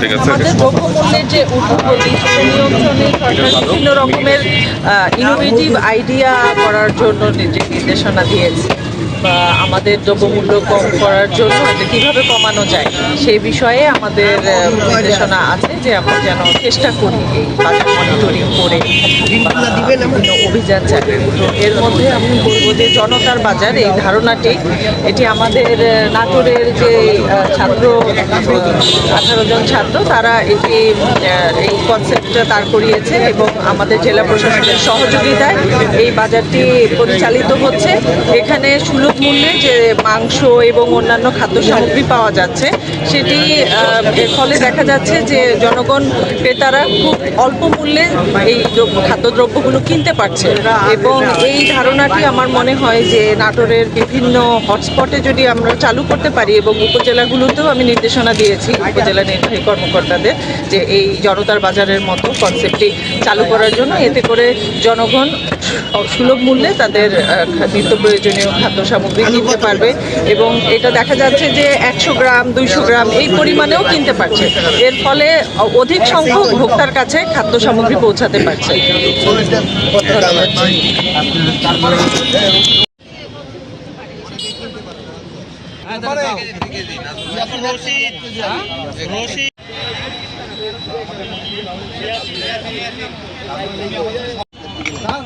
ঠিক আছে। দ্রব্যমূল্যের যে বিভিন্ন রকমের ইনোভেটিভ আইডিয়া করার জন্য যে নির্দেশনা দিয়েছে। আমাদের দ্রব্যমূল্য কম করার জন্য এটা কীভাবে কমানো যায়, সেই বিষয়ে আমাদের নির্দেশনা আছে যে আমরা যেন চেষ্টা করি এই বাজার মনিটরিং করে অভিযান চালিয়ে। তো এর মধ্যে আমি বলব যে জনতার বাজার, এই ধারণাটি, এটি আমাদের নাটোরের যে ছাত্র, আঠারো জন ছাত্র, তারা এটি এই কনসেপ্টটা তার করিয়েছে এবং আমাদের জেলা প্রশাসনের সহযোগিতায় এই বাজারটি পরিচালিত হচ্ছে। এখানে সুলভ মূল্যে যে মাংস এবং অন্যান্য খাদ্য সামগ্রী পাওয়া যাচ্ছে, সেটি ফলে দেখা যাচ্ছে যে জনগণ, ক্রেতারা খুব অল্প মূল্যে এই দ্রব্য- খাদ্যদ্রব্যগুলো কিনতে পারছে। এবং এই ধারণাটি আমার মনে হয় যে নাটোরের বিভিন্ন হটস্পটে যদি আমরা চালু করতে পারি এবং উপজেলাগুলোতেও আমি নির্দেশনা দিয়েছি, উপজেলা নির্বাহী কর্মকর্তাদের, যে এই জনতার বাজারের মতো কনসেপ্টটি চালু করার জন্য, এতে করে জনগণ সুলভ মূল্যে তাদের নিত্য প্রয়োজনীয় খাদ্য সামগ্রী কিনতে পারবে এবং এটা দেখা যাচ্ছে যে একশো গ্রাম দুইশো গ্রাম এই পরিমাণেও কিনতে পারছে। এর ফলে অধিক সংখ্যক ভোক্তার কাছে খাদ্য সামগ্রী পৌঁছাতে পারছে।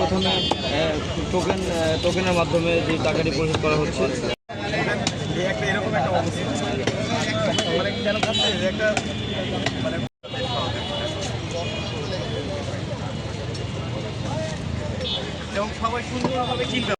প্রথমে টোকেন টোকেনের মাধ্যমে যে টাকাটি পরিশোধ করা হচ্ছে এবং সবাই সুন্দরভাবে কিনবে